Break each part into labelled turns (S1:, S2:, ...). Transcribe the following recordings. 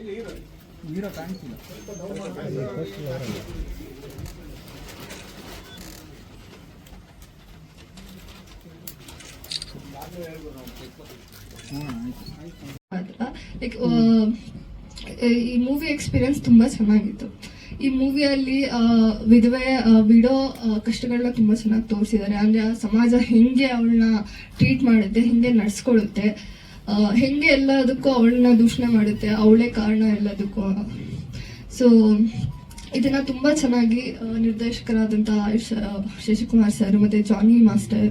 S1: Hero ಕಾಣಿಸಿಲ್ಲ
S2: like ಈ movie experience ತುಂಬ ಚೆನ್ನಾಗಿತ್ತು. ಈ ಮೂವಿಯಲ್ಲಿ ವಿಧವೆ ಬಿಡೋ ಕಷ್ಟಗಳನ್ನ ತುಂಬ ಚೆನ್ನಾಗಿ ತೋರಿಸಿದ್ದಾರೆ. ಅಂದರೆ ಆ ಸಮಾಜ ಹೆಂಗೆ ಅವಳನ್ನ ಟ್ರೀಟ್ ಮಾಡುತ್ತೆ ಹೆಂಗೆ ನಡ್ಸ್ಕೊಳ್ಳುತ್ತೆ ಆ, ಹೆಂಗೆ ಎಲ್ಲದಕ್ಕೂ ಅವಳನ್ನ ದೂಷಣೆ ಮಾಡುತ್ತೆ, ಅವಳೇ ಕಾರಣ ಎಲ್ಲದಕ್ಕೂ. ಸೊ ಇದನ್ನ ತುಂಬ ಚೆನ್ನಾಗಿ ನಿರ್ದೇಶಕರಾದಂಥ ಆಯುಷ್ ಶಶಿಕುಮಾರ್ ಸರ್ ಮತ್ತು ಜಾನಿ ಮಾಸ್ಟರ್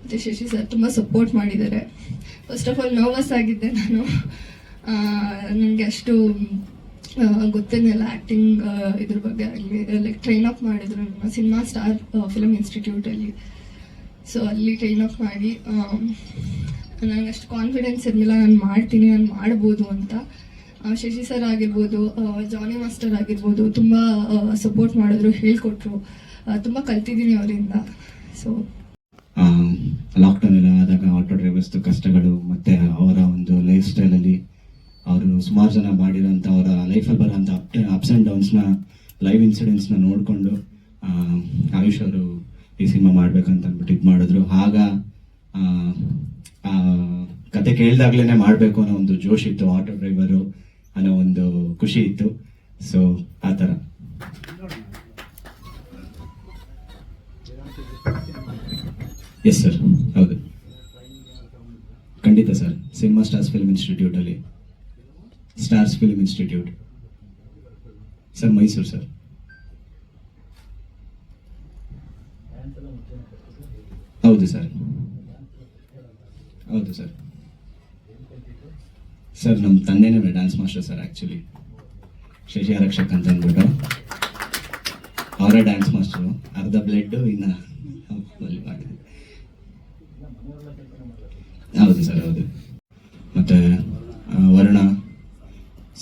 S2: ಮತ್ತು ಶಶಿ ಸರ್ ತುಂಬ ಸಪೋರ್ಟ್ ಮಾಡಿದ್ದಾರೆ. ಫಸ್ಟ್ ಆಫ್ ಆಲ್ ನರ್ವಸ್ ಆಗಿದ್ದೆ ನಾನು. ನನಗೆ ಅಷ್ಟು ಗೊತ್ತಿರಲಿಲ್ಲ ಆ್ಯಕ್ಟಿಂಗ್ ಇದ್ರ ಬಗ್ಗೆ ಆಗಲಿ ಲೈಕ್ ಟ್ರೈನ್ ಅಪ್ ಮಾಡಿದ್ರು ಸಿನಿಮಾ ಸ್ಟಾರ್ ಫಿಲಮ್ ಇನ್ಸ್ಟಿಟ್ಯೂಟಲ್ಲಿ ಸೊ ಅಲ್ಲಿ. ಟ್ರೈನ್ ಅಪ್ ಮಾಡಿ ನನಗೆ ಅಷ್ಟು ಕಾನ್ಫಿಡೆನ್ಸ್ ಇರಲಿಲ್ಲ, ನಾನು ಮಾಡ್ತೀನಿ, ನಾನು ಮಾಡ್ಬೋದು ಅಂತ. ಶಶಿ ಸರ್ ಆಗಿರ್ಬೋದು ಜಾನಿ ಮಾಸ್ಟರ್ ಆಗಿರ್ಬೋದು, ತುಂಬ ಸಪೋರ್ಟ್ ಮಾಡಿದ್ರು, ಹೇಳ್ಕೊಟ್ರು. ತುಂಬ ಕಲ್ತಿದ್ದೀನಿ ಅವರಿಂದ. ಸೊ
S3: ಲಾಕ್ಡೌನ್ ಎಲ್ಲ ಆದಾಗ ಆಟೋ ಡ್ರೈವರ್ಸ್ದು ಕಷ್ಟಗಳು, ಮತ್ತೆ ಅವರ ಒಂದು ಲೈಫ್ ಸ್ಟೈಲಲ್ಲಿ ಅವರು ಸುಮಾರು ಜನ ಮಾಡಿರೋಂಥ ಅವರ ಲೈಫಲ್ಲಿ ಬರೋಂಥ ಅಪ್ ಅಪ್ಸ್ ಆ್ಯಂಡ್ ಡೌನ್ಸ್ನ ಲೈವ್ ಇನ್ಸಿಡೆಂಟ್ಸ್ನ ನೋಡಿಕೊಂಡು ಆಯುಷ್ ಅವರು ಈ ಸಿನಿಮಾ ಮಾಡ್ಬೇಕಂತ ಅಂದ್ಬಿಟ್ಟು ಇದು ಮಾಡಿದ್ರು. ಆಗ ಕತೆ ಕೇಳ್ದಾಗ್ಲೇ ಮಾಡಬೇಕು ಅನ್ನೋ ಒಂದು ಜೋಶ್ ಇತ್ತು ಆಟೋ ಡ್ರೈವರು ಅನ್ನೋ ಒಂದು ಖುಷಿ ಇತ್ತು. ಸೊ ಆ ಥರ. ಎಸ್ ಸರ್ ಹೌದು. ಖಂಡಿತ sir cinema stars film ಇನ್ಸ್ಟಿಟ್ಯೂಟಲ್ಲಿ stars film institute sir Mysuru sir ಹೌದು ಸರ್ ಹೌದು ಸರ್. ಸರ್, ನಮ್ಮ ತಂದೆನೇ dance master sir actually Shashi Arakshak ಅಂತ ಅಂದ್ಬಿಟ್ಟು. ಅವರೇ ಡ್ಯಾನ್ಸ್ ಮಾಸ್ಟರು ಅರ್ಧ ಬ್ಲಡ್ಡು ಇನ್ನು ಹೌದು ಸರ್, ಹೌದು. ಮತ್ತೆ ವರುಣ,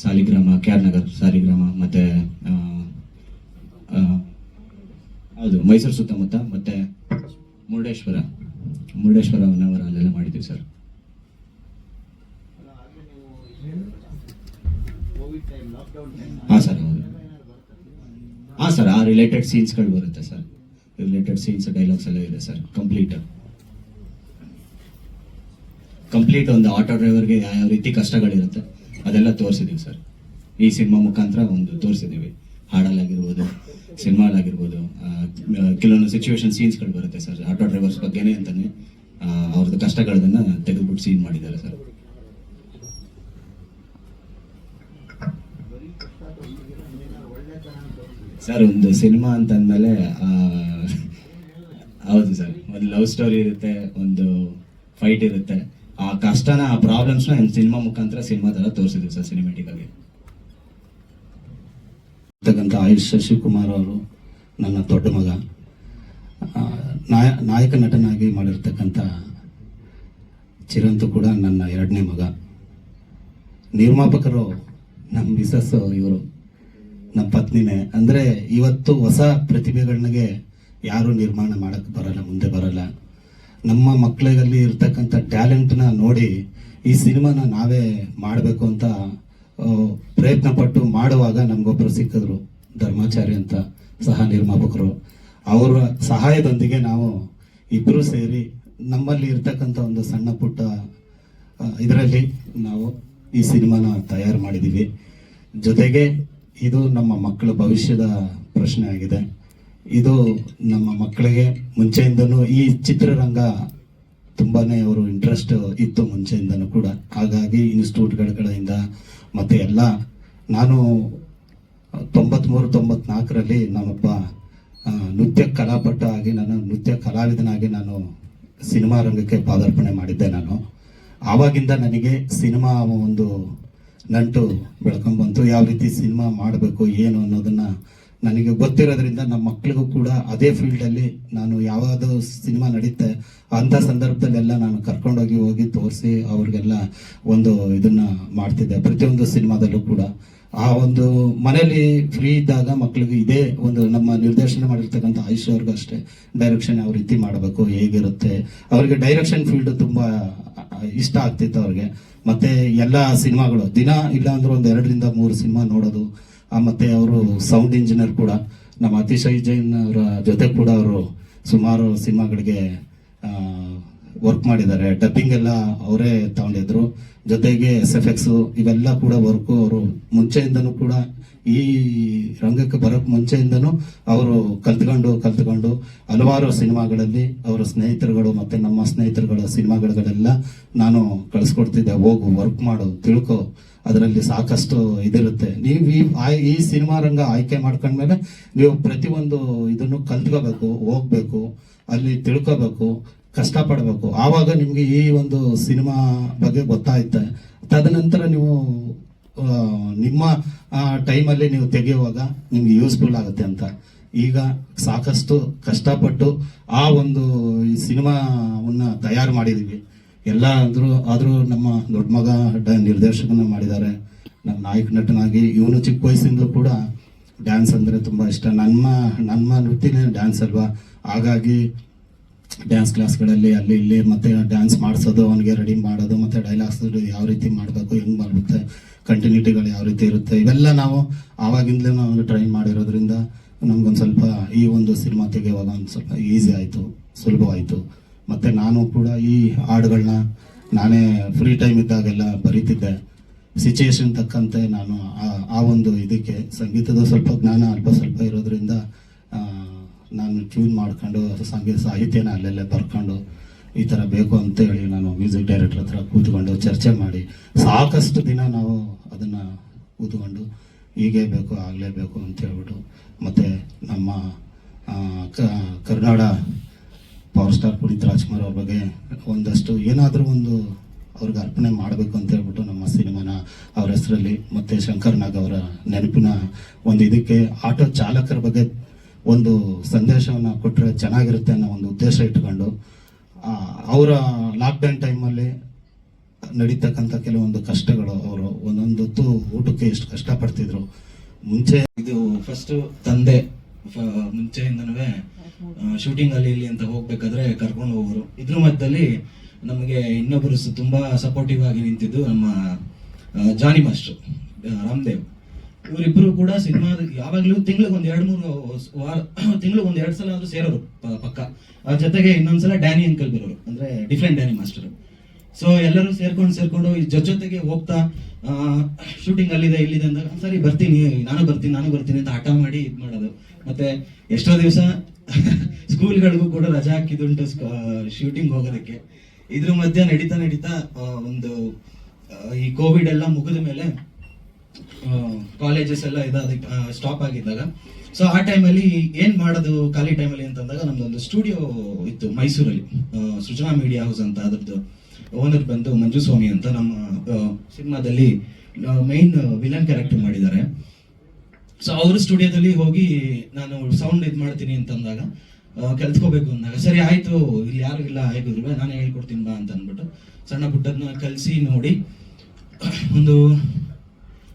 S3: ಸಾಲಿಗ್ರಾಮ, ಕೆ ಆರ್ ನಗರ್, ಸಾಲಿಗ್ರಾಮ, ಮತ್ತೆ ಹೌದು, ಮೈಸೂರು ಸುತ್ತಮುತ್ತ, ಮತ್ತೆ ಮುರುಡೇಶ್ವರ. ಮುರುಡೇಶ್ವರ ಹೊನ್ನಾವರ ಅಲ್ಲೆಲ್ಲ ಮಾಡಿದ್ದೀವಿ ಸರ್. ಹಾಂ ಸರ್ ಹೌದು. ಹಾಂ ಸರ್ ಆ ರಿಲೇಟೆಡ್ ಸೀನ್ಸ್ಗಳು ಬರುತ್ತೆ ಸರ್. ರಿಲೇಟೆಡ್ ಸೀನ್ಸ್ ಡೈಲಾಗ್ಸ್ ಎಲ್ಲ ಇದೆ ಸರ್ ಕಂಪ್ಲೀಟ್ ಕಂಪ್ಲೀಟ್ ಒಂದು ಆಟೋ ಡ್ರೈವರ್ಗೆ ಯಾವ ರೀತಿ ಕಷ್ಟಗಳಿರುತ್ತೆ ಅದೆಲ್ಲ ತೋರಿಸಿದೀವಿ ಸರ್. ಈ ಸಿನಿಮಾ ಮುಖಾಂತರ ಒಂದು ತೋರಿಸಿದೀವಿ. ಹಾಡಲ್ಲಾಗಿರ್ಬೋದು ಸಿನಿಮಾಲಾಗಿರ್ಬೋದು ಕೆಲವೊಂದು ಸಿಚುವೇಶನ್ ಸೀನ್ಸ್ಗಳು ಬರುತ್ತೆ ಸರ್ ಆಟೋ ಡ್ರೈವರ್ಸ್ ಬಗ್ಗೆನೇ ಅಂತಾನೆ. ಆ, ಅವ್ರದ್ದು ಕಷ್ಟಗಳನ್ನ ತೆಗೆದುಬಿಟ್ಟು ಸೀನ್ ಮಾಡಿದ್ದಾರೆ ಸರ್ ಸರ್ ಒಂದು ಸಿನಿಮಾ ಅಂತಂದ್ಮೇಲೆ ಆ, ಹೌದು ಸರ್ ಒಂದು ಲವ್ ಸ್ಟೋರಿ ಇರುತ್ತೆ ಒಂದು ಫೈಟ್ ಇರುತ್ತೆ. ಆ ಕಷ್ಟನ ಆ ಪ್ರಾಬ್ಲಮ್ಸ್ನ ಸಿನಿಮಾ ಮುಖಾಂತರ ಸಿನಿಮಾ ಥರ ತೋರಿಸಿದ್ವಿ ಸರ್ ಸಿನಿಮೆಟಿಕಲ್ಲಿ
S4: ಇರ್ತಕ್ಕಂಥ ಆಯುಷ್ ಶಶಿಕುಮಾರ್ ಅವರು ನನ್ನ ದೊಡ್ಡ ಮಗ. ನಾಯ, ನಾಯಕ ನಟನಾಗಿ ಮಾಡಿರ್ತಕ್ಕಂಥ ಚಿರಂತು ಕೂಡ ನನ್ನ ಎರಡನೇ ಮಗ. ನಿರ್ಮಾಪಕರು ನಮ್ಮ ಮಿಸಸ್ ಇವರು ನಮ್ಮ ಪತ್ನಿನೇ. ಅಂದರೆ ಇವತ್ತು ಹೊಸ ಪ್ರತಿಭೆಗಳಿಗೆ ಯಾರು ನಿರ್ಮಾಣ ಮಾಡಕ್ಕೆ ಬರಲ್ಲ, ಮುಂದೆ ಬರಲ್ಲ. ನಮ್ಮ ಮಕ್ಕಳಲ್ಲಿ ಇರ್ತಕ್ಕಂಥ ಟ್ಯಾಲೆಂಟ್ನ ನೋಡಿ ಈ ಸಿನಿಮಾನ ನಾವೇ ಮಾಡಬೇಕು ಅಂತ ಪ್ರಯತ್ನ ಪಟ್ಟು ಮಾಡುವಾಗ ನಮಗೊಬ್ಬರು ಸಿಕ್ಕಿದ್ರು ಧರ್ಮಾಚಾರಿ ಅಂತ ಸಹ ನಿರ್ಮಾಪಕರು. ಅವರ ಸಹಾಯದೊಂದಿಗೆ ನಾವು ಇಬ್ಬರು ಸೇರಿ ನಮ್ಮಲ್ಲಿ ಇರ್ತಕ್ಕಂಥ ಒಂದು ಸಣ್ಣ ಪುಟ್ಟ ಇದರಲ್ಲಿ ನಾವು ಈ ಸಿನಿಮಾನ ತಯಾರು ಮಾಡಿದ್ದೀವಿ. ಜೊತೆಗೆ ಇದು ನಮ್ಮ ಮಕ್ಕಳ ಭವಿಷ್ಯದ ಪ್ರಶ್ನೆ ಆಗಿದೆ. ಇದು ನಮ್ಮ ಮಕ್ಕಳಿಗೆ ಮುಂಚೆಯಿಂದನೂ ಈ ಚಿತ್ರರಂಗ ತುಂಬಾನೇ ಅವರು ಇಂಟ್ರೆಸ್ಟ್ ಇತ್ತು ಮುಂಚೆಯಿಂದನೂ ಕೂಡ. ಹಾಗಾಗಿ ಇನ್ಸ್ಟಿಟ್ಯೂಟ್ಗಳ ಕಡೆಯಿಂದ ಮತ್ತೆ ಎಲ್ಲ ನಾನು ತೊಂಬತ್ಮೂರು ತೊಂಬತ್ನಾಲ್ಕರಲ್ಲಿ ನಮ್ಮಪ್ಪ ನೃತ್ಯ ಕಲಾಪಟ ಆಗಿ ನಾನು ನೃತ್ಯ ಕಲಾವಿದನಾಗಿ ನಾನು ಸಿನಿಮಾ ರಂಗಕ್ಕೆ ಪಾದಾರ್ಪಣೆ ಮಾಡಿದ್ದೆ ನಾನು. ಆವಾಗಿಂದ ನನಗೆ ಸಿನಿಮಾ ಒಂದು ನಂಟು ಬೆಳ್ಕೊಂಡ್ಬಂತು ಯಾವ ರೀತಿ ಸಿನಿಮಾ ಮಾಡಬೇಕು, ಏನು ಅನ್ನೋದನ್ನ ನನಗೆ ಗೊತ್ತಿರೋದ್ರಿಂದ ನಮ್ಮ ಮಕ್ಕಳಿಗೂ ಕೂಡ ಅದೇ ಫೀಲ್ಡಲ್ಲಿ ನಾನು ಯಾವುದು ಸಿನಿಮಾ ನಡೀತೆ, ಅಂಥ ಸಂದರ್ಭದಲ್ಲೆಲ್ಲ ನಾನು ಕರ್ಕೊಂಡೋಗಿ ಹೋಗಿ ತೋರಿಸಿ ಅವ್ರಿಗೆಲ್ಲ ಒಂದು ಇದನ್ನ ಮಾಡ್ತಿದ್ದೆ, ಪ್ರತಿಯೊಂದು ಸಿನಿಮಾದಲ್ಲೂ ಕೂಡ. ಆ ಒಂದು ಮನೆಯಲ್ಲಿ ಫ್ರೀ ಇದ್ದಾಗ ಮಕ್ಳಿಗೆ ಇದೇ ಒಂದು ನಮ್ಮ ನಿರ್ದೇಶನ ಮಾಡಿರ್ತಕ್ಕಂಥ ಆಯುಷ್ ಅಷ್ಟೇ. ಡೈರೆಕ್ಷನ್ ಯಾವ ರೀತಿ ಮಾಡಬೇಕು, ಹೇಗಿರುತ್ತೆ? ಅವರಿಗೆ ಡೈರೆಕ್ಷನ್ ಫೀಲ್ಡ್ ತುಂಬ ಇಷ್ಟ ಆಗ್ತಿತ್ತು ಅವ್ರಿಗೆ. ಮತ್ತೆ ಎಲ್ಲ ಸಿನಿಮಾಗಳು, ದಿನ ಇಲ್ಲ ಅಂದ್ರೆ ಒಂದು ಎರಡರಿಂದ ಮೂರು ಸಿನಿಮಾ ನೋಡೋದು. ಮತ್ತೆ ಅವರು ಸೌಂಡ್ ಇಂಜಿನಿಯರ್ ಕೂಡ. ನಮ್ಮ ಅತಿಶಯ್ ಜೈನ್ ಅವರ ಜೊತೆ ಕೂಡ ಅವರು ಸುಮಾರು ಸಿನಿಮಾಗಳಿಗೆ ವರ್ಕ್ ಮಾಡಿದ್ದಾರೆ. ಡಬ್ಬಿಂಗ್ ಎಲ್ಲ ಅವರೇ ತಗೊಂಡಿದ್ರು. ಜೊತೆಗೆ ಎಸ್ ಎಫ್ ಎಕ್ಸ್ ಇವೆಲ್ಲ ಕೂಡ ವರ್ಕು ಅವರು ಮುಂಚೆಯಿಂದನೂ ಕೂಡ ಈ ರಂಗಕ್ಕೆ ಬರೋಕ್ ಮುಂಚೆಯಿಂದನೂ ಅವರು ಕಲ್ತ್ಕೊಂಡು ಕಲ್ತ್ಕೊಂಡು ಹಲವಾರು ಸಿನಿಮಾಗಳಲ್ಲಿ ಅವರ ಸ್ನೇಹಿತರುಗಳು ಮತ್ತೆ ನಮ್ಮ ಸ್ನೇಹಿತರುಗಳ ಸಿನಿಮಾಗಳೆಲ್ಲ ನಾನು ಕಳಿಸ್ಕೊಡ್ತಿದ್ದೆ. ಹೋಗು ವರ್ಕ್ ಮಾಡು, ತಿಳ್ಕೊ. ಅದರಲ್ಲಿ ಸಾಕಷ್ಟು ಇದಿರುತ್ತೆ. ನೀವು ಈ ಈ ಸಿನಿಮಾ ರಂಗ ಆಯ್ಕೆ ಮಾಡ್ಕೊಂಡ್ಮೇಲೆ ನೀವು ಪ್ರತಿಯೊಂದು ಇದನ್ನು ಕಲ್ತ್ಕೋಬೇಕು, ಹೋಗ್ಬೇಕು, ಅಲ್ಲಿ ತಿಳ್ಕೋಬೇಕು. ಕಷ್ಟಪಡಬೇಕು. ಆವಾಗ ನಿಮಗೆ ಈ ಒಂದು ಸಿನಿಮಾ ಬಗ್ಗೆ ಗೊತ್ತಾಯ್ತೆ. ತದನಂತರ ನೀವು ನಿಮ್ಮ ಟೈಮಲ್ಲಿ ನೀವು ತೆಗೆಯುವಾಗ ನಿಮ್ಗೆ ಯೂಸ್ಫುಲ್ ಆಗುತ್ತೆ ಅಂತ. ಈಗ ಸಾಕಷ್ಟು ಕಷ್ಟಪಟ್ಟು ಆ ಒಂದು ಈ ಸಿನಿಮಾವನ್ನು ತಯಾರು ಮಾಡಿದ್ದೀವಿ ಎಲ್ಲ ಅಂದ್ರು ಆದರೂ ನಮ್ಮ ದೊಡ್ಡ ಮಗ ನಿರ್ದೇಶಕನ ಮಾಡಿದ್ದಾರೆ. ನಮ್ಮ ನಾಯಕ ನಟನಾಗಿ ಇವನು ಚಿಕ್ಕ ವಯಸ್ಸಿಂದ ಕೂಡ ಡ್ಯಾನ್ಸ್ ಅಂದ್ರೆ ತುಂಬಾ ಇಷ್ಟ. ನಮ್ಮ ನಮ್ಮ ವೃತ್ತಿನೇ ಡ್ಯಾನ್ಸ್ ಅಲ್ವಾ? ಹಾಗಾಗಿ ಡ್ಯಾನ್ಸ್ ಕ್ಲಾಸ್ಗಳಲ್ಲಿ ಅಲ್ಲಿ ಇಲ್ಲಿ ಮತ್ತೆ ಡ್ಯಾನ್ಸ್ ಮಾಡಿಸೋದು, ಅವನಿಗೆ ರೆಡಿ ಮಾಡೋದು, ಮತ್ತೆ ಡೈಲಾಗ್ಸ್ ಯಾವ ರೀತಿ ಮಾಡಬೇಕು, ಹೆಂಗ್ ಮಾಡುತ್ತೆ ಕಂಟಿನ್ಯೂಟಿಗಳು ಯಾವ ರೀತಿ ಇರುತ್ತೆ, ಇವೆಲ್ಲ ನಾವು ಆವಾಗಿಂದಲೇ ನಾವು ಟ್ರೈನ್ ಮಾಡಿರೋದ್ರಿಂದ ನಮ್ಗೊಂದು ಸ್ವಲ್ಪ ಈ ಒಂದು ಸಿನಿಮಾ ತೆಗೆಯುವಾಗ ಒಂದು ಸ್ವಲ್ಪ ಈಸಿ ಆಯಿತು, ಸುಲಭವಾಯಿತು. ಮತ್ತೆ ನಾನು ಕೂಡ ಈ ಹಾಡುಗಳನ್ನ ನಾನೇ ಫ್ರೀ ಟೈಮ್ ಇದ್ದಾಗೆಲ್ಲ ಬರೀತಿದ್ದೆ. ಸಿಚುಯೇಷನ್ ತಕ್ಕಂತೆ ನಾನು ಆ- ಒಂದು ಇದಕ್ಕೆ, ಸಂಗೀತದ ಸ್ವಲ್ಪ ಜ್ಞಾನ ಅಲ್ಪ ಸ್ವಲ್ಪ ಇರೋದ್ರಿಂದ ನಾನು ಟ್ಯೂನ್ ಮಾಡ್ಕೊಂಡು ಸಂಗೀತ, ಸಾಹಿತ್ಯನ ಅಲ್ಲೆಲ್ಲೇ ಬರ್ಕೊಂಡು ಈ ಥರ ಬೇಕು ಅಂತ ಹೇಳಿ ನಾನು ಮ್ಯೂಸಿಕ್ ಡೈರೆಕ್ಟರ್ ಹತ್ರ ಕೂತ್ಕೊಂಡು ಚರ್ಚೆ ಮಾಡಿ ಸಾಕಷ್ಟು ದಿನ ನಾವು ಅದನ್ನು ಕೂತ್ಕೊಂಡು ಹೀಗೆ ಬೇಕು ಆಗಲೇಬೇಕು ಅಂತ ಹೇಳ್ಬಿಟ್ಟು ಮತ್ತು ನಮ್ಮ ಕರ್ನಾಡ ಪವರ್ ಸ್ಟಾರ್ ಪುನೀತ್ ರಾಜ್ಕುಮಾರ್ ಅವ್ರ ಬಗ್ಗೆ ಒಂದಷ್ಟು ಏನಾದರೂ ಒಂದು ಅವ್ರಿಗೆ ಅರ್ಪಣೆ ಮಾಡಬೇಕು ಅಂತ ಹೇಳ್ಬಿಟ್ಟು ನಮ್ಮ ಸಿನಿಮಾನ ಅವ್ರ ಹೆಸರಲ್ಲಿ ಮತ್ತು ಶಂಕರ್ ನಾಗ್ ಅವರ ನೆನಪಿನ ಒಂದು ಇದಕ್ಕೆ ಆಟೋ ಚಾಲಕರ ಬಗ್ಗೆ ಒಂದು ಸಂದೇಶವನ್ನು ಕೊಟ್ಟರೆ ಚೆನ್ನಾಗಿರುತ್ತೆ ಅನ್ನೋ ಒಂದು ಉದ್ದೇಶ ಇಟ್ಕೊಂಡು ಅವರ ಲಾಕ್ಡೌನ್ ಟೈಮಲ್ಲಿ ನಡೀತಕ್ಕಂಥ ಕೆಲವೊಂದು ಕಷ್ಟಗಳು ಅವರು ಒಂದೊಂದು ಹೊತ್ತು ಊಟಕ್ಕೆ ಎಷ್ಟು ಕಷ್ಟಪಡ್ತಿದ್ರು. ಮುಂಚೆ
S3: ಇದು ಫಸ್ಟ್ ತಂದೆ ಮುಂಚೆಯಿಂದನೂ ಶೂಟಿಂಗ್ ಅಲ್ಲಿ ಇಲ್ಲಿ ಅಂತ ಹೋಗ್ಬೇಕಾದ್ರೆ ಕರ್ಕೊಂಡು ಹೋಗೋರು. ಇದ್ರ ಮಧ್ಯದಲ್ಲಿ ನಮಗೆ ಇನ್ನೊಬ್ಬರು ತುಂಬಾ ಸಪೋರ್ಟಿವ್ ಆಗಿ ನಿಂತಿದ್ದು ನಮ್ಮ ಜಾನಿ ಮಾಸ್ಟರ್ ರಾಮದೇವ್. ಇವರಿಬ್ರು ಕೂಡ ಸಿನಿಮಾ ಯಾವಾಗ್ಲೂ ತಿಂಗ್ಳಿಗೆ ಒಂದ್ ಎರಡ್ ಮೂರು ವಾರ, ತಿಂಗ್ಳಿಗೆ ಒಂದ್ ಎರಡ್ ಸಲ ಆದ್ರೂ ಸೇರೋರು ಪಕ್ಕ. ಅದ್ರ ಜೊತೆಗೆ ಇನ್ನೊಂದ್ಸಲ ಡ್ಯಾನಿ ಅಂಕಲ್ ಬರೋರು, ಅಂದ್ರೆ ಡಿಫ್ರೆಂಟ್ ಡ್ಯಾನಿ ಮಾಸ್ಟರ್. ಸೊ ಎಲ್ಲರೂ ಸೇರ್ಕೊಂಡು ಸೇರ್ಕೊಂಡು ಜೊತೆಗೆ ಹೋಗ್ತಾ ಶೂಟಿಂಗ್ ಅಲ್ಲಿದೆ, ಇಲ್ಲಿದೆ ಅಂದಾಗ ಸರಿ, ಬರ್ತೀನಿ, ನಾನು ಬರ್ತೀನಿ ನಾನು ಬರ್ತೀನಿ ಅಂತ ಹಠ ಮಾಡಿ ಇದ್ ಮಾಡೋದು. ಮತ್ತೆ ಎಷ್ಟೋ ದಿವಸ ಸ್ಕೂಲ್ಗಳಿಗೂ ಕೂಡ ರಜಾ ಹಾಕಿದುಂಟು ಶೂಟಿಂಗ್ ಹೋಗೋದಕ್ಕೆ. ಇದ್ರ ಮಧ್ಯೆ ನಡೀತಾ ನಡೀತಾ ಒಂದು ಈ ಕೋವಿಡ್ ಎಲ್ಲ ಮುಗಿದ ಮೇಲೆ ಕಾಲೇಜಸ್ ಎಲ್ಲ ಇದಾದ ಸ್ಟಾಪ್ ಆಗಿದ್ದಾಗ. ಸೊ ಆ ಟೈಮಲ್ಲಿ ಏನು ಮಾಡೋದು ಖಾಲಿ ಟೈಮಲ್ಲಿ ಅಂತಂದಾಗ ನಮ್ದೊಂದು ಸ್ಟುಡಿಯೋ ಇತ್ತು ಮೈಸೂರಲ್ಲಿ. ಸೃಜನಾ ಮೀಡಿಯಾ ಹೌಸ್ ಅಂತ, ಅದ್ರದ್ದು ಓನರ್ ಬಂದು ಮಂಜು ಸ್ವಾಮಿ ಅಂತ ನಮ್ಮ ಸಿನಿಮಾದಲ್ಲಿ ಮೈನ್ ವಿಲನ್ ಕ್ಯಾರೆಕ್ಟರ್ ಮಾಡಿದ್ದಾರೆ. ಸೊ ಅವ್ರ ಸ್ಟುಡಿಯೋದಲ್ಲಿ ಹೋಗಿ ನಾನು ಸೌಂಡ್ ಇದು ಮಾಡ್ತೀನಿ ಅಂತಂದಾಗ ಕಲ್ತ್ಕೋಬೇಕು ಅಂದಾಗ, ಸರಿ, ಆಯ್ತು, ಇಲ್ಲಿ ಯಾರು ಇಲ್ಲ ಹೇಗಿದ್ರು ನಾನೇ ಹೇಳ್ಕೊಡ್ತೀನಿ ಬಾ ಅಂತ ಅಂದ್ಬಿಟ್ಟು ಸಣ್ಣ ಪುಟ್ಟದ್ನ ಕಲಿಸಿ ನೋಡಿ, ಒಂದು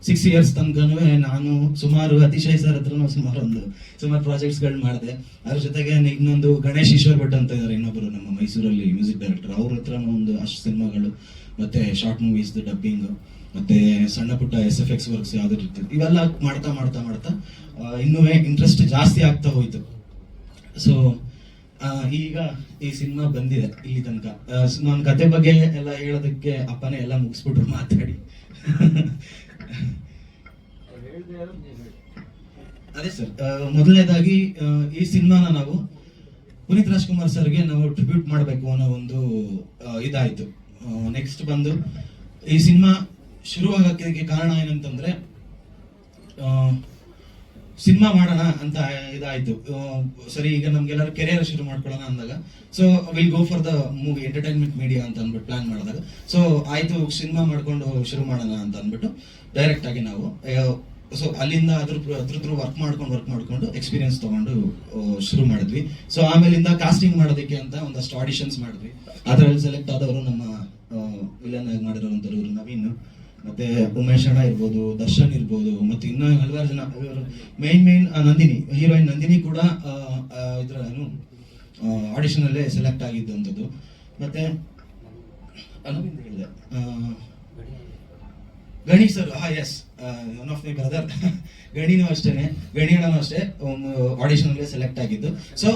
S3: ಸಿಕ್ಸ್ ಇಯರ್ಸ್ ತನಕನೂ ನಾನು ಸುಮಾರು ಅತಿಶಯ ಸರ್ ಹತ್ರನೂ ಸುಮಾರು ಒಂದು ಸುಮಾರು ಪ್ರಾಜೆಕ್ಟ್ಸ್ಗಳು ಮಾಡಿದೆ. ಅದ್ರ ಜೊತೆಗೆ ಇನ್ನೊಂದು ಗಣೇಶ್ ಈಶ್ವರ್ ಭಟ್ ಅಂತ ಇದ್ದಾರೆ ಇನ್ನೊಬ್ಬರು ನಮ್ಮ ಮೈಸೂರಲ್ಲಿ ಮ್ಯೂಸಿಕ್ ಡೈರೆಕ್ಟರ್ ಅವ್ರ ಹತ್ರನೂ ಒಂದು ಅಷ್ಟು ಸಿನಿಮಾಗಳು, ಮತ್ತೆ ಶಾರ್ಟ್ ಮೂವೀಸ್ ಡಬ್ಬಿಂಗ್ ಮತ್ತೆ ಸಣ್ಣ ಪುಟ್ಟ ಎಸ್ ಎಫ್ ಎಕ್ಸ್ ವರ್ಕ್ಸ್ ಯಾವ್ದು ಇರ್ತದೆ ಇವೆಲ್ಲ ಮಾಡ್ತಾ ಮಾಡ್ತಾ ಮಾಡ್ತಾ ಇನ್ನೂ ಇಂಟ್ರೆಸ್ಟ್ ಜಾಸ್ತಿ ಆಗ್ತಾ ಹೋಯ್ತು. ಸೊ ಈಗ ಈ ಸಿನಿಮಾ ಬಂದಿದೆ ಇಲ್ಲಿ ತನಕ. ನನ್ನ ಕತೆ ಬಗ್ಗೆ ಎಲ್ಲ ಹೇಳೋದಕ್ಕೆ ಅಪ್ಪನೇ ಎಲ್ಲ ಮುಗಿಸ್ಬಿಟ್ರು ಮಾತಾಡಿ. ಅದೇ ಸರ್ ಮೊದಲನೇದಾಗಿ ಈ ಸಿನಿಮಾನ ನಾವು ಪುನೀತ್ ರಾಜ್ಕುಮಾರ್ ಸರ್ಗೆ ನಾವು ಟ್ರಿಬ್ಯೂಟ್ ಮಾಡಬೇಕು ಅನ್ನೋ ಒಂದು ಇದಾಯಿತು. ನೆಕ್ಸ್ಟ್ ಬಂದು ಈ ಸಿನಿಮಾ ಶುರುವಾಗಕ್ಕೆ ಕಾರಣ ಏನಂತಂದ್ರೆ ಸಿನಿಮಾ ಮಾಡೋಣ ಅಂತ ಇದಾಯ್ತು. ಸರಿ, ಈಗ ನಮ್ಗೆಲ್ಲರೂ ಕೆರಿಯರ್ ಶುರು ಮಾಡ್ಕೊಳ್ಳೋಣ ಅಂದಾಗ. So will go for the movie entertainment media ಅಂತ ಅಂದ್ಬಿಟ್ಟು ಪ್ಲಾನ್ ಮಾಡಿದಾಗ. ಸೊ ಆಯ್ತು, ಸಿನಿಮಾ ಮಾಡ್ಕೊಂಡು ಶುರು ಮಾಡೋಣ ಅಂತ ಅಂದ್ಬಿಟ್ಟು ಡೈರೆಕ್ಟ್ ಆಗಿ ನಾವು ಸೊ ಅಲ್ಲಿಂದ ಅದ್ರ ಅದ್ರ ವರ್ಕ್ ಮಾಡ್ಕೊಂಡು ವರ್ಕ್ ಮಾಡ್ಕೊಂಡು ಎಕ್ಸ್ಪೀರಿಯನ್ಸ್ ತಗೊಂಡು ಶುರು ಮಾಡಿದ್ವಿ. ಸೊ ಆಮೇಲಿಂದ ಕಾಸ್ಟಿಂಗ್ ಮಾಡೋದಕ್ಕೆ ಅಂತ ಒಂದಷ್ಟು ಆಡಿಷನ್ಸ್ ಮಾಡಿದ್ವಿ. ಅದರಲ್ಲಿ ಸೆಲೆಕ್ಟ್ ಆದವರು ನಮ್ಮ ವಿಲನ್ ಆಗಿ ಮಾಡಿರೋಂಥವ್ರು ನವೀನ್. ಮತ್ತೆ ಉಮೇಶ್ ಅಣ್ಣ ಇರ್ಬೋದು, ದರ್ಶನ್ ಇರ್ಬೋದು, ಮತ್ತೆ ಇನ್ನ ಹಲವಾರು ಜನ main main Nandini heroine Nandini ಕೂಡ ಇದರ ಏನು ಆಡಿಷನ್ ಅಲ್ಲೇ ಸೆಲೆಕ್ಟ್ ಆಗಿದ್ದಂಥದ್ದು ಮತ್ತೆ ಹೇಳಿದೆ ಗಣಿ ಸರ್ ಹಾ yes one of my brother ಗಣಿನೂ ಅಷ್ಟೇನೆ, ಗಣಿ ಅಣ್ಣನೂ ಅಷ್ಟೇ ಆಡಿಷನ್ ಅಲ್ಲಿ ಸೆಲೆಕ್ಟ್ ಆಗಿದ್ದು. ಸೊ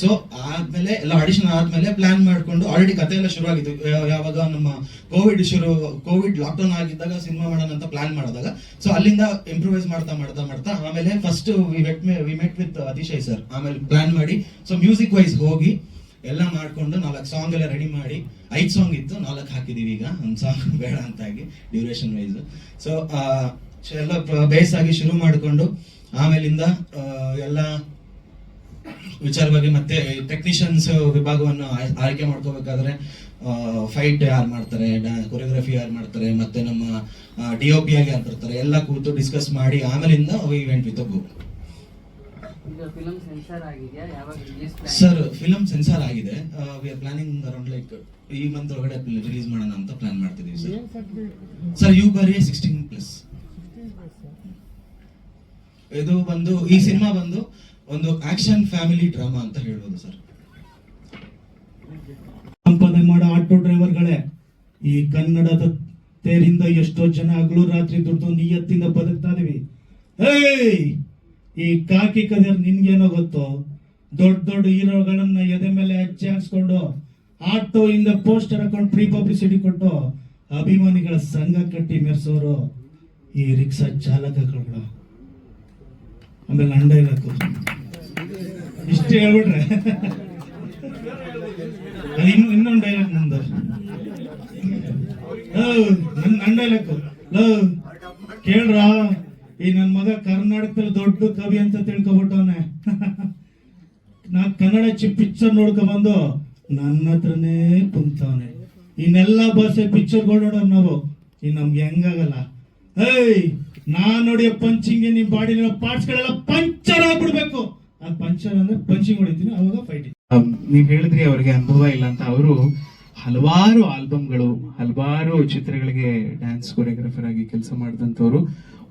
S3: ಸೊ ಆದ್ಮೇಲೆ, ಎಲ್ಲ ಆಡಿಷನ್ ಆದ್ಮೇಲೆ ಪ್ಲಾನ್ ಮಾಡ್ಕೊಂಡು ಆಲ್ರೆಡಿ ಕತೆ ಎಲ್ಲ ಶುರು ಆಗಿದ್ದು ಯಾವಾಗ ನಮ್ಮ ಕೋವಿಡ್ ಶುರು ಕೋವಿಡ್ ಲಾಕ್ಡೌನ್ ಆಗಿದ್ದಾಗ ಸಿನಿಮಾ ಮಾಡೋಣ ಅಂತ ಪ್ಲಾನ್ ಮಾಡಿದಾಗ ಸೊ ಅಲ್ಲಿಂದ ಇಂಪ್ರೂವೈಸ್ ಮಾಡ್ತಾ ಮಾಡ್ತಾ ಮಾಡ್ತಾ, ಆಮೇಲೆ first we met we met with Atishay sir ಆಮೇಲೆ ಪ್ಲಾನ್ ಮಾಡಿ ಸೊ ಮ್ಯೂಸಿಕ್ ವೈಸ್ ಹೋಗಿ, ಎಲ್ಲ ಮಾಡ್ಕೊಂಡು ನಾಲ್ಕು ಸಾಂಗ್ ಎಲ್ಲ ರೆಡಿ ಮಾಡಿ, ಐದು ಸಾಂಗ್ ಇತ್ತು, ನಾಲ್ಕು ಹಾಕಿದೀವಿ ಈಗ, ಒಂದು ಸಾಂಗ್ ಬೇಡ ಅಂತಾಗಿ ಡ್ಯೂರೇಷನ್ ವೈಸ್ ಸೊ ಎಲ್ಲ ಬೇಸ್ ಆಗಿ ಶುರು ಮಾಡಿಕೊಂಡು, ಆಮೇಲಿಂದ ಎಲ್ಲ ವಿಚಾರವಾಗಿ ಮತ್ತೆ ಟೆಕ್ನಿಷಿಯನ್ಸ್ ವಿಭಾಗವನ್ನು ಆಯ್ಕೆ ಮಾಡ್ಕೋಬೇಕಾದ್ರೆ ಫೈಟ್ ಯಾರು ಮಾಡ್ತಾರೆ ಕೊರಿಯೋಗ್ರಫಿ ಯಾರು ಮಾಡ್ತಾರೆ ಮತ್ತೆ ನಮ್ಮ ಡಿ ಒ ಪಿ ಆಗಿ ಯಾರು ಬರ್ತಾರೆ ಎಲ್ಲ ಕೂತು ಡಿಸ್ಕಸ್ ಮಾಡಿ ಆಮೇಲಿಂದ event with go sir film censor ಆಗಿದೆ. We are planning around like ಈ ಮಂತ್ ಒಳಗಡೆ ರಿಲೀಸ್ ಮಾಡೋಣ ಅಂತ ಪ್ಲಾನ್ ಮಾಡ್ತಿದೀವಿ ಸರ್ ಸರ್ ಯು ಬಾರಿ ಸಿಕ್ಸ್ಟೀನ್ ಪ್ಲಸ್ ಇದು ಬಂದು ಈ ಸಿನಿಮಾ ಬಂದು ಒಂದು ಆಕ್ಷನ್ ಫ್ಯಾಮಿಲಿ ಡ್ರಾಮಾ ಅಂತ ಹೇಳ್ಬೋದು ಸರ್.
S5: ಸಂಪಾದನೆ ಮಾಡೋ ಆಟೋ ಡ್ರೈವರ್ಗಳೇ, ಈ ಕನ್ನಡದ ತೇರಿಂದ ಎಷ್ಟೋ ಜನ ಹಗಲು ರಾತ್ರಿ ದುಡ್ದು ನಿಯತ್ತಿಂದ ಬದುಕ್ತಾ ಇದೀವಿ. ಏಯ್! ಈ ಕಾಕಿ ಕದಿಯರ್ ನಿನ್ಗೇನೋ ಗೊತ್ತು? ದೊಡ್ಡ ದೊಡ್ಡ ಹೀರೋಗಳನ್ನ ಎದೆ ಮೇಲೆ ಹಚ್ಚಿ ಹಾಕ್ಸ್ಕೊಂಡು ಆಟೋ ಇಂದ ಪೋಸ್ಟರ್ ಹಾಕೊಂಡು ಪ್ರೀ ಪಬ್ಲಿಸಿಟಿ ಕೊಟ್ಟು ಅಭಿಮಾನಿಗಳ ಸಂಘ ಕಟ್ಟಿ ಮೆರೆಸೋರು. ಈ ರಿಕ್ಷಾ ಚಾಲಕಗಳು ಆಮೇಲೆ ಅಂಡ ಇರಬೇಕು ಇಷ್ಟು ಹೇಳ್ಬಿಟ್ರೆ. ಅದು ಇನ್ನು ಇನ್ನೊಂದು ಡೈಲಾಗ್ ನಂದು. ನನ್ನ ನನ್ನ ಡೈಲಾಗ್ ಕೇಳ್ರ? ಈ ನನ್ನ ಮಗ ಕರ್ನಾಟಕದಲ್ಲಿ ದೊಡ್ಡ ಕವಿ ಅಂತ ತಿಳ್ಕೊಬಿಟ್ಟವನೆ. ನಾ ಕನ್ನಡ ಚಿ ಪಿಕ್ಚರ್ ನೋಡ್ಕೊ ಬಂದು ನನ್ನ ಹತ್ರನೇ ಕುಂತವನೆ. ಇನ್ನೆಲ್ಲ ಭಾಷೆ ಪಿಕ್ಚರ್ಗಳು ನೋಡೋಣ ನಾವು. ಈ ನಮ್ಗೆ ಹೆಂಗಾಗಲ್ಲ. ಏಯ್! ನಾನ್ ನೋಡಿಯ ನಿಮ್ ಬಾಡಿ ಪಾರ್ಟ್ಸ್ ಗಳೆಲ್ಲ ಪಂಚರ್ ಆಗ್ಬಿಡ್ಬೇಕು. ಆ ಪಂಚರ್ ಅಂದ್ರೆ ಪಂಚಿಂಗ್ ಹೊಡಿತೀನಿ ಅವಾಗ
S6: ಅಮ್, ನೀವ್ ಹೇಳಿದ್ರಿ ಅವ್ರಿಗೆ ಅನುಭವ ಇಲ್ಲ ಅಂತ. ಅವರು ಹಲವಾರು ಆಲ್ಬಮ್ಗಳು ಹಲವಾರು ಚಿತ್ರಗಳಿಗೆ ಡ್ಯಾನ್ಸ್ ಕೊರಿಯೋಗ್ರಾಫರ್ ಆಗಿ ಕೆಲಸ ಮಾಡಿದಂಥವ್ರು.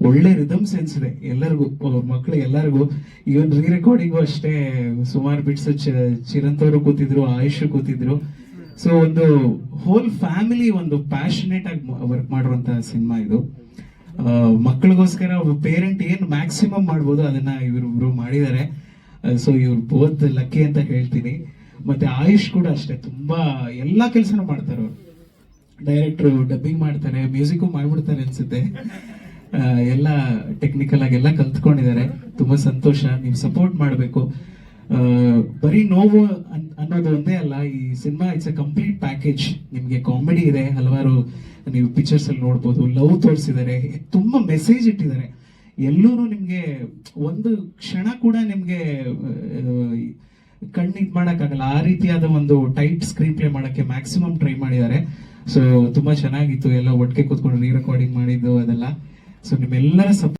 S6: ಒಳ್ಳೆ ರಿದಮ್ ಸೆನ್ಸ್ ಇದೆ ಎಲ್ಲರಿಗೂ ಮಕ್ಕಳು ಎಲ್ಲರಿಗೂ. ಇವನ್ ರೀ ರೆಕಾರ್ಡಿಂಗು ಅಷ್ಟೇ ಸುಮಾರು ಬಿಟ್ಸ್ ಚಿರಂತವ್ರು ಕೂತಿದ್ರು ಆಯುಷ್ ಕೂತಿದ್ರು. ಸೊ ಒಂದು ಹೋಲ್ ಫ್ಯಾಮಿಲಿ ಒಂದು ಪ್ಯಾಷನೇಟ್ ಆಗಿ ವರ್ಕ್ ಮಾಡುವಂತಹ ಸಿನಿಮಾ ಇದು. ಮಕ್ಕಳಿಗೋಸ್ಕರ ಪೇರೆಂಟ್ ಏನು ಮ್ಯಾಕ್ಸಿಮಮ್ ಮಾಡ್ಬೋದು ಅದನ್ನ ಇವರು ಮಾಡಿದ್ದಾರೆ. ಸೊ ಇವ್ರು ಬೋತ್ ಲಕ್ಕಿ ಅಂತ ಹೇಳ್ತೀನಿ. ಮತ್ತೆ ಆಯುಷ್ ಕೂಡ ಅಷ್ಟೇ, ತುಂಬಾ ಎಲ್ಲಾ ಕೆಲಸನೂ ಮಾಡ್ತಾರೆ ಅವರು. ಡೈರೆಕ್ಟ್ರು ಡಬ್ಬಿಂಗ್ ಮಾಡ್ತಾರೆ ಮ್ಯೂಸಿಕ್ ಮಾಡ್ಬಿಡ್ತಾರೆ ಅನ್ಸುತ್ತೆ. ಎಲ್ಲ ಟೆಕ್ನಿಕಲ್ ಆಗಿ ಎಲ್ಲ ಕಲ್ತ್ಕೊಂಡಿದ್ದಾರೆ. ತುಂಬಾ ಸಂತೋಷ, ನೀವು ಸಪೋರ್ಟ್ ಮಾಡಬೇಕು. ಬರೀ ನೋವು ಅನ್- ಅನ್ನೋದು ಒಂದೇ ಅಲ್ಲ, ಈ cinema it's a complete package ನಿಮಗೆ ಕಾಮಿಡಿ ಇದೆ, ಹಲವಾರು ನೀವು ಪಿಕ್ಚರ್ಸ್ ಅಲ್ಲಿ ನೋಡ್ಬೋದು ಲವ್ ತೋರಿಸಿದ್ದಾರೆ, ತುಂಬಾ ಮೆಸೇಜ್ ಇಟ್ಟಿದ್ದಾರೆ. ಎಲ್ಲೂ ನಿಮ್ಗೆ ಒಂದು ಕ್ಷಣ ಕೂಡ ನಿಮ್ಗೆ ಕಣ್ಣು ಇದು ಮಾಡಕ್ಕಾಗಲ್ಲ. ಆ ರೀತಿಯಾದ ಒಂದು ಟೈಟ್ ಸ್ಕ್ರೀನ್ ಪ್ಲೇ ಮಾಡೋಕ್ಕೆ ಮ್ಯಾಕ್ಸಿಮಮ್ ಟ್ರೈ ಮಾಡಿದ್ದಾರೆ. ಸೊ ತುಂಬಾ ಚೆನ್ನಾಗಿತ್ತು. ಎಲ್ಲ ಒಟ್ಟಿಗೆ ಕೂತ್ಕೊಂಡು ರೀ ರೆಕಾರ್ಡಿಂಗ್ ಮಾಡಿದ್ದು ಅದೆಲ್ಲ. ಸೊ ನಿಮ್ಮೆಲ್ಲರ ಸಪ್